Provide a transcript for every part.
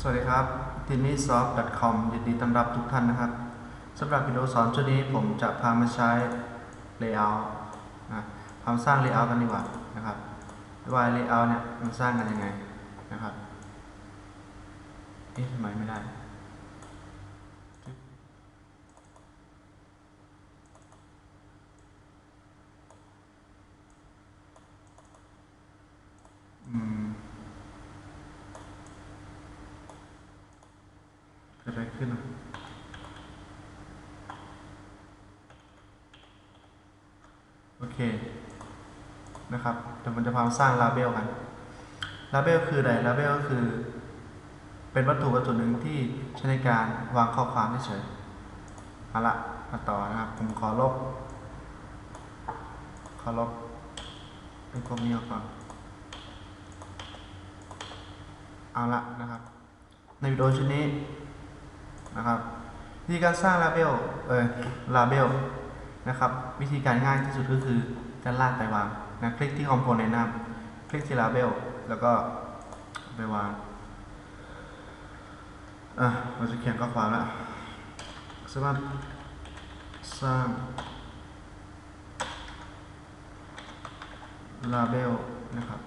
สวัสดีครับ t i n n y s o f t c o m ยินดีต้อนรับทุกท่านนะครับสำหรับวิดีโอสอนชุดนี้ผมจะพามาใช้ layout นะพามาสร้าง layout กันดีกว่านะครับว่า layout เนี่ยมันสร้างกันยังไงนะครับเอ๊ะทำไมไม่ได้จึ๊บอืม เกิดอะไรขึ้นอะโอเค นะครับเดี๋ยวมันจะพามาสร้างลาเบลกันลาเบลคืออะไรลาเบลก็คือ เป็นวัตถุวัตถุหนึ่งที่ใช้ในการวางข้อความเฉยเอาละมาต่อนะครับ ผมขอลบ ขอลบไอ้พวกนี้ออกก่อนเอาละนะครับ ในวิดีโอชุดนี้ นะครับวิธีการสร้างลาเบลเออลาเบลนะครับวิธีการง่ายที่สุดก็คือการลากไปวางนะคลิกที่คอมโพเนนต์นะครับคลิกที่ลาเบลแล้วก็ไปวางอะเราจะเขียนข้อความแล้วสามารถสร้างลาเบลนะครับ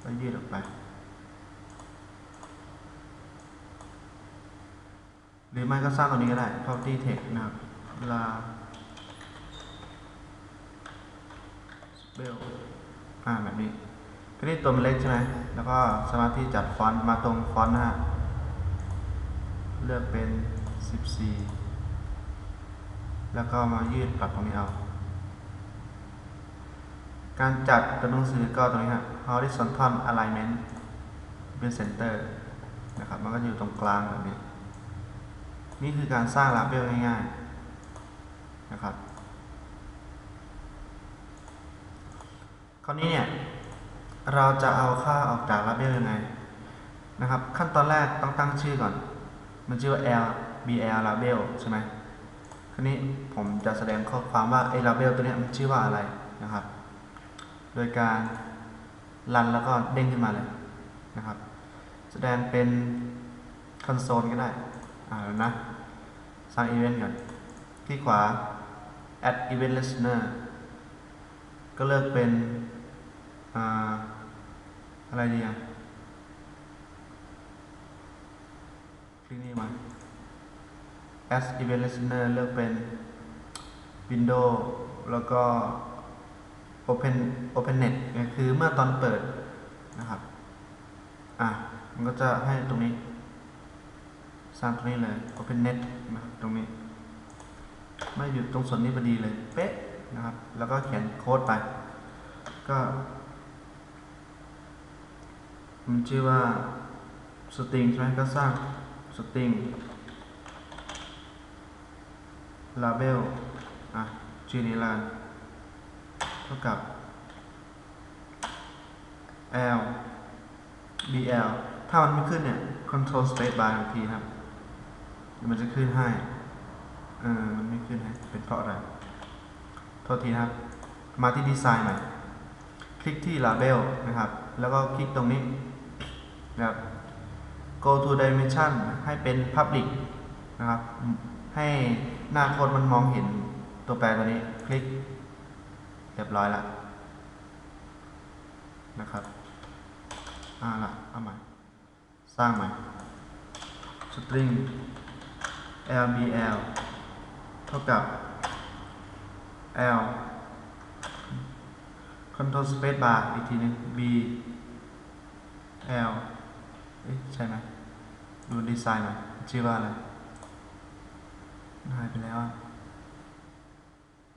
แล้วยืดออกไป รือไม่ก็สร้างตรงนี้ก็ได้ property text นะครับลาเบลอ่าแบบนี้ก็นี่ตัวมันเล็กใช่ไหมแล้วก็สามารถที่จัดฟอนต์มาตรงฟอนต์นะฮะเลือกเป็น 14 แล้วก็มายืดปรับตรงนี้เอา การจัดตัวหนังสือก็ตรงนี้ฮะ horizontal alignment เป็น center นะครับ มันก็อยู่ตรงกลางแบบนี้ นี่คือการสร้างลาเบลง่ายๆนะครับ คราวนี้เนี่ยเราจะเอาค่าออกจากลาเบลยังไงนะครับ ขั้นตอนแรกต้องตั้งชื่อก่อน มันชื่อว่า l bl label ใช่ไหมคราวนี้ผมจะแสดงข้อความว่าไอ้ label ตัวนี้มันชื่อว่าอะไรนะครับ โดยการรันแล้วก็เด้งขึ้นมาเลยนะครับ แสดงเป็นคอนโซลก็ได้อ่านะ สร้างอีเวนต์ก่อนที่ขวา add event listener ก็เลือกเป็นอ่าอะไรดีอะคลิกนี่มา add event listener เลือกเป็น window แล้วก็ open opennet ก็คือเมื่อตอนเปิดนะครับ อะ มันก็จะให้ตรงนี้ สร้างตรงนี้เลย OpenNet นะครับตรงนี้ ไม่หยุดตรงส่วนนี้พอดีเลย เป๊ะนะครับ แล้วก็เขียนโค้ดไป ก็มันชื่อว่า string ใช่ไหมก็สร้าง string label อะ ชื่อนี้ละเท่ากับ l bl ถ้ามันไม่ขึ้นเนี่ย control space bar ทีครับ มันจะขึ้นให้ เออ มันไม่ขึ้นให้ เป็นเพราะอะไร โทษทีครับ มาที่ดีไซน์ใหม่คลิกที่ label นะครับ แล้วก็คลิกตรงนี้นะครับ go to dimension ให้เป็น public นะครับ ให้หน้าโค้ดมันมองเห็นตัวแปรตัวนี้ คลิก เรียบร้อยล้วนะครับอ่าละเอาใหม่ สร้างใหม่ string lbl เท่ากับ l control space bar อีกทีนึง b l เอ๊ะใช่ไหมดูดีไซน์หน่อยชื่อว่าอะไรหายไปแล้วอะ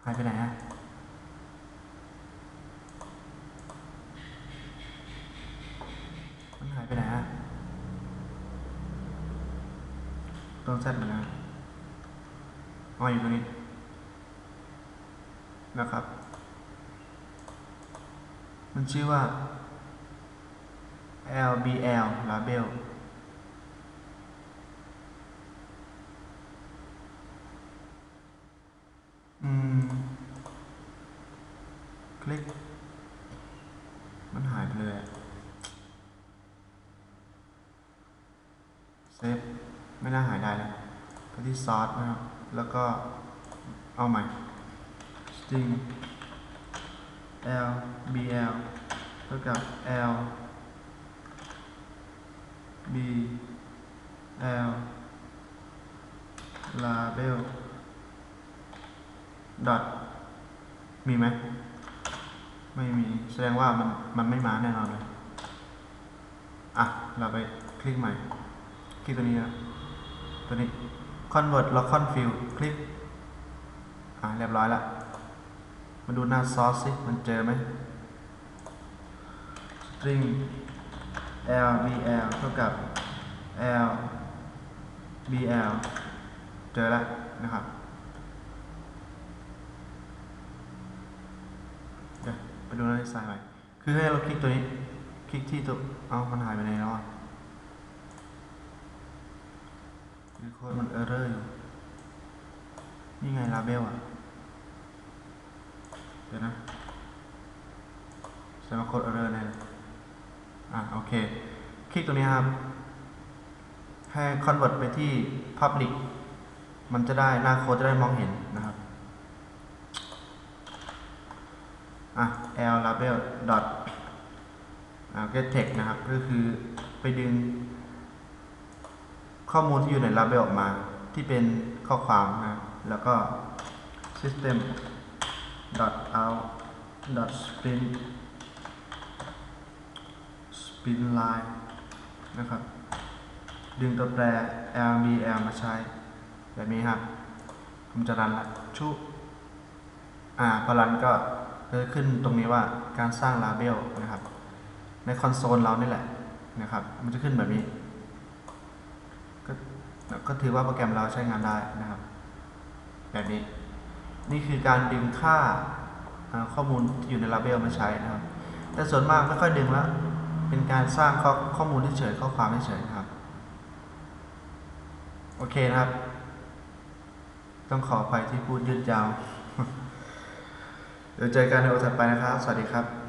หายไปไหนอะมันหายไปไหนอะต้องเซตมือน อ๋ออยู่ตรงนี้นะครับ มันชื่อว่า LBL label อืมคลิก มันหายไปเลยอะซฟ ไม่น่าหายได้นะ ไปที่ซอสนะครับ แล้วก็เอาใหม่ string l bl เท่ากับ l b l label dot มีไหม ไม่มี แสดงว่ามันมันไม่มาแน่นอนเลย อะ เราไปคลิกใหม่ คลิกตัวนี้นะตัวนี้ convert local field คลิกอะเรียบร้อยแล้ว มาดูหน้าซอสสิ มันเจอไหม string l bl เท่ากับ l bl เจอแล้วนะครับเดี๋ยวไปดูหน้าดีไซน์ใหม่คือให้เราคลิกตัวนี้ คลิกที่ตัว เอามันหายไปไหนแล้วอะ คือโค้ดมันเออร์เรอร์อยู่ นี่ไงลาเบลอะ เดี๋ยวนะแสดงว่าโค้ดเออร์เรอร์แน่อะโอเค คลิกตัวนี้ครับ ให้ convert ไปที่ public มันจะได้หน้าโค้ดจะได้มองเห็นนะครับ อะ l label dot อ่า get text นะครับ ก็คือไปดึง ข้อมูลที่อยู่ใน label ออกมา ที่เป็นข้อความนะแล้วก็ system dot out dot spin spin line นะครับ ดึงตัวแปร l b l มาใช้ แบบนี้ครับผมจะรันละชุอ่าพอรันก็จะขึ้นตรงนี้ว่าการสร้างลาเบลนะครับ ในคอนโซลเรานี่แหละนะครับ มันจะขึ้นแบบนี้ ก็ถือว่าโปรแกรมเราใช้งานได้นะครับ แบบนี้ นี่คือการดึงค่าข้อมูลที่อยู่ในลาเบลมาใช้นะครับ แต่ส่วนมากไม่ค่อยดึงแล้ว เป็นการสร้างข้อข้อมูลเฉยข้อความเฉยครับ โอเคนะครับ ต้องขออภัยที่พูดยืดยาว เดี๋ยวเจอกันในโอกาสถัดไปนะครับ สวัสดีครับ